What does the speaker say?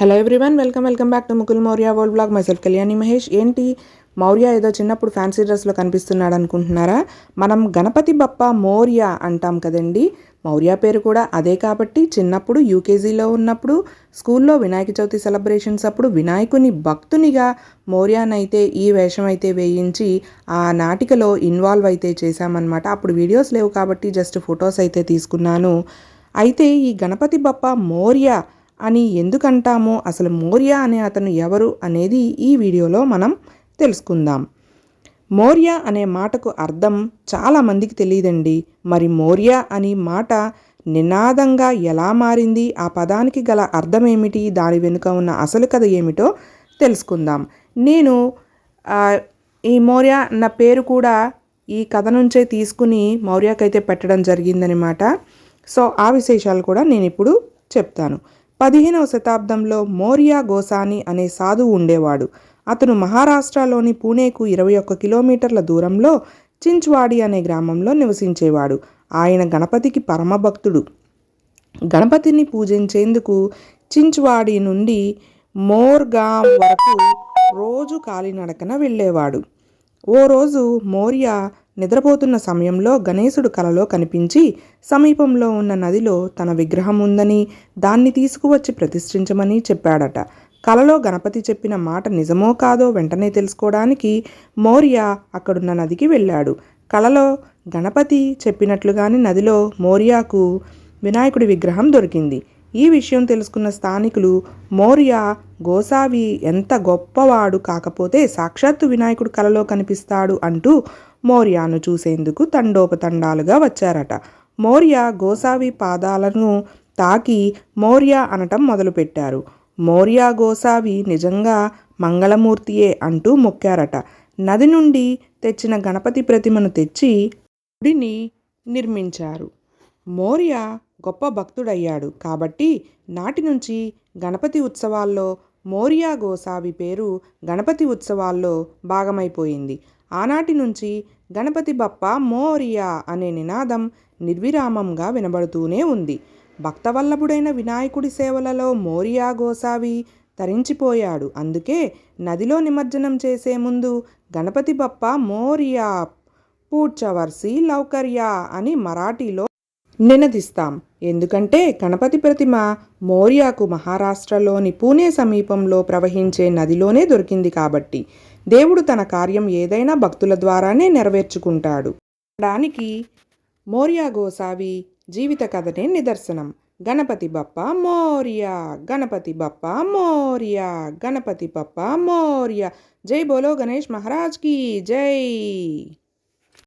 Hello everyone welcome welcome back to Mukul Maurya world blog myself Kalyani Mahesh ఏంటి? మౌర్య ఏదో చిన్నప్పుడు fancy డ్రెస్లో కనిపిస్తున్నాడు అనుకుంటున్నారా? మనం గణపతి బప్ప మౌర్య అంటాం కదండి. మౌర్య పేరు కూడా అదే కాబట్టి చిన్నప్పుడు యూకేజీలో ఉన్నప్పుడు స్కూల్లో వినాయక చవితి సెలబ్రేషన్స్ అప్పుడు వినాయకుని భక్తునిగా మౌర్యానైతే ఈ వేషం అయితే వేయించి ఆ నాటికలో ఇన్వాల్వ్ అయితే చేశామన్నమాట. అప్పుడు వీడియోస్ లేవు కాబట్టి జస్ట్ ఫొటోస్ అయితే తీసుకున్నాను. అయితే ఈ గణపతి బప్ప మౌర్య అని ఎందుకంటామో అసలు మౌర్య అనే అతను ఎవరు అనేది ఈ వీడియోలో మనం తెలుసుకుందాం. మౌర్య అనే మాటకు అర్థం చాలామందికి తెలియదండి. మరి మౌర్య అనే మాట నినాదంగా ఎలా మారింది? ఆ పదానికి గల అర్థం ఏమిటి? దాని వెనుక ఉన్న అసలు కథ ఏమిటో తెలుసుకుందాం. నేను ఈ మౌర్య అన్న పేరు కూడా ఈ కథ నుంచే తీసుకుని మౌర్యకైతే పెట్టడం జరిగిందనమాట. సో ఆ విశేషాలు కూడా నేను ఇప్పుడు చెప్తాను. పదిహేనవ శతాబ్దంలో మోరియా గోసాని అనే సాధువు ఉండేవాడు. అతను మహారాష్ట్రలోని పూణేకు ఇరవై ఒక్క కిలోమీటర్ల దూరంలో చించ్వాడి అనే గ్రామంలో నివసించేవాడు. ఆయన గణపతికి పరమభక్తుడు. గణపతిని పూజించేందుకు చించ్వాడి నుండి మోర్గాం వరకు రోజు కాలినడకన వెళ్ళేవాడు. ఓ రోజు మోర్యా నిద్రపోతున్న సమయంలో గణేశుడు కలలో కనిపించి సమీపంలో ఉన్న నదిలో తన విగ్రహం ఉందని దాన్ని తీసుకువచ్చి ప్రతిష్ఠించమని చెప్పాడట. కలలో గణపతి చెప్పిన మాట నిజమో కాదో వెంటనే తెలుసుకోవడానికి మౌర్య అక్కడున్న నదికి వెళ్ళాడు. కలలో గణపతి చెప్పినట్లుగానే నదిలో మౌర్యాకు వినాయకుడి విగ్రహం దొరికింది. ఈ విషయం తెలుసుకున్న స్థానికులు మౌర్య గోసావి ఎంత గొప్పవాడు కాకపోతే సాక్షాత్తు వినాయకుడు కలలో కనిపిస్తాడు అంటూ మౌర్యాను చూసేందుకు తండోపతండాలుగా వచ్చారట. మౌర్య గోసావి పాదాలను తాకి మౌర్య అనటం మొదలుపెట్టారు. మౌర్య గోసావి నిజంగా మంగళమూర్తియే అంటూ మొక్కారట. నది నుండి తెచ్చిన గణపతి ప్రతిమను తెచ్చి గుడిని నిర్మించారు. మౌర్య గొప్ప భక్తుడయ్యాడు కాబట్టి నాటి నుంచి గణపతి ఉత్సవాల్లో మోర్యా గోసావి పేరు గణపతి ఉత్సవాల్లో భాగమైపోయింది. ఆనాటి నుంచి గణపతి బప్ప మోరియా అనే నినాదం నిర్విరామంగా వినబడుతూనే ఉంది. భక్తవల్లభుడైన వినాయకుడి సేవలలో మోరియా గోసావి తరించిపోయాడు. అందుకే నదిలో నిమజ్జనం చేసే ముందు గణపతి బప్ప మోరియా పూడ్చవర్సి లౌకర్యా అని మరాఠీలో నినదిస్తాం. ఎందుకంటే గణపతి ప్రతిమ మౌర్యాకు మహారాష్ట్రలోని పూణే సమీపంలో ప్రవహించే నదిలోనే దొరికింది కాబట్టి. దేవుడు తన కార్యం ఏదైనా భక్తుల ద్వారానే నెరవేర్చుకుంటాడు. దానికి మౌర్య గోసావి జీవిత కథనే నిదర్శనం. గణపతి బప్ప మౌర్య గణపతి బప్ప మౌర్య గణపతి బప్ప మౌర్య. జై బోలో గణేష్ మహారాజ్కి జై!